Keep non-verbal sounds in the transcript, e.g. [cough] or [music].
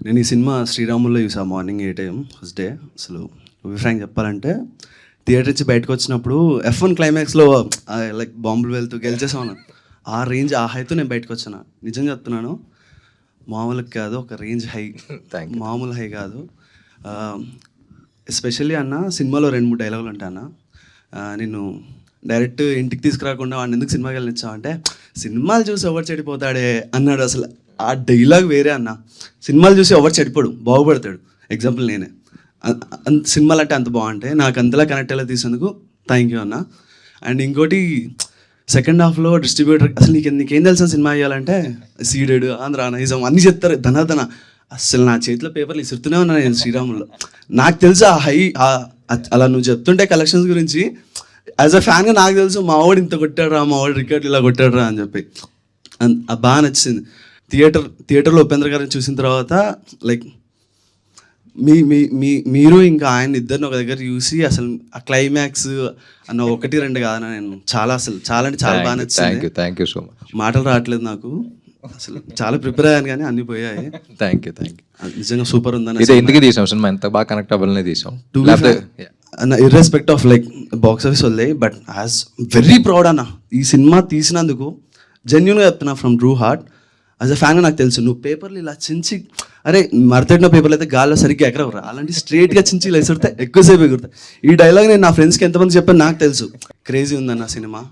నేను ఈ సినిమా శ్రీరాముల్లో చూసా morning eight AM first day. అసలు ఫ్రాంక్ చెప్పాలంటే థియేటర్ నుంచి బయటకు వచ్చినప్పుడు ఎఫ్ వన్ క్లైమాక్స్లో లైక్ బాంబులు వెళ్తూ గెలిచేసాను ఆ రేంజ్ ఆ హైతో నేను బయటకు వచ్చాను? నిజం చెప్తున్నాను మామూలుగా కాదు ఒక రేంజ్ హై. [laughs] మామూలు హై కాదు. ఎస్పెషల్లీ అన్న సినిమాలో రెండు మూడు డైలాగులు ఉంటాయి అన్న ఆ, నిన్ను డైరెక్ట్ ఇంటికి తీసుకురాకుండా వాడిని ఎందుకు సినిమాకి అంటే సినిమాలు చూసి ఎవరు చెడిపోతాడే అన్నాడు అసలు. ఆ డైలాగ్ వేరే అన్న. సినిమాలు చూసి ఎవరు చెడిపోడు బాగుపడతాడు. ఎగ్జాంపుల్ నేనే. సినిమాలు అంటే అంత బాగుంటాయి. నాకు అంతలా కనెక్ట్ అయ్యేలా తీసేందుకు థ్యాంక్ యూ అన్న. అండ్ ఇంకోటి సెకండ్ హాఫ్లో డిస్ట్రిబ్యూటర్ అసలు నీకు నీకేం తెలిసిన సినిమా చేయాలంటే సీడెడ్ ఆంధ్ర నైజం అన్నీ చెప్తారు. ధనాధన అసలు నా చేతిలో పేపర్లు ఇసురుతూనే ఉన్నాను నేను శ్రీరాముల్లో. నాకు తెలుసు ఆ హై అలా నువ్వు చెప్తుంటే కలెక్షన్స్ గురించి యాజ్ అ ఫ్యాన్గా నాకు తెలుసు మా వాడు ఇంత కొట్టాడు రా మా వాడు రికార్డు ఇలా కొట్టాడు రా అని చెప్పి. అన్- బాగా నచ్చింది. థియేటర్ థియేటర్లో ఉపేంద్ర గారిని చూసిన తర్వాత లైక్ మీ మీ మీ మీరు ఇంకా ఆయన ఇద్దరిని ఒక దగ్గర చూసి అసలు ఆ క్లైమాక్స్ అన్న ఒకటి రెండు కాదన్న నేను. చాలా అసలు చాలా అంటే చాలా బాగా thank you thank you so much మాటలు రావట్లేదు నాకు. అసలు చాలా ప్రిపేర్ అయ్యాను కానీ అన్ని పోయాయి. థ్యాంక్ యూ థ్యాంక్ యూ నిజంగా సూపర్ ఉందని ఇదే ఎందుకు తీసాం సినిమా? ఎంత బాగా కనెక్ట్ అవ్వాలనే తీసాం. టు అన్న irrespective of like box office వదిలే బట్ యాజ్ వెరీ ప్రౌడ్ అన్న. ఈ సినిమా తీసినందుకు జెన్యున్గా చెప్తున్నా from true heart as a fan నాకు తెలుసు నువ్వు పేపర్లు ఇలా చించి అరే మరతడిన పేపర్లు అయితే గాల్లో సరిగ్గా ఎగరవరా. అలాంటి స్ట్రేట్గా చించి ఇలా ఎక్కువసేపు ఎగురుతాయి ఈ డైలాగ్ నేను నా ఫ్రెండ్స్కి ఎంతమంది చెప్పాను నాకు తెలుసు. క్రేజీ ఉందన్న సినిమా.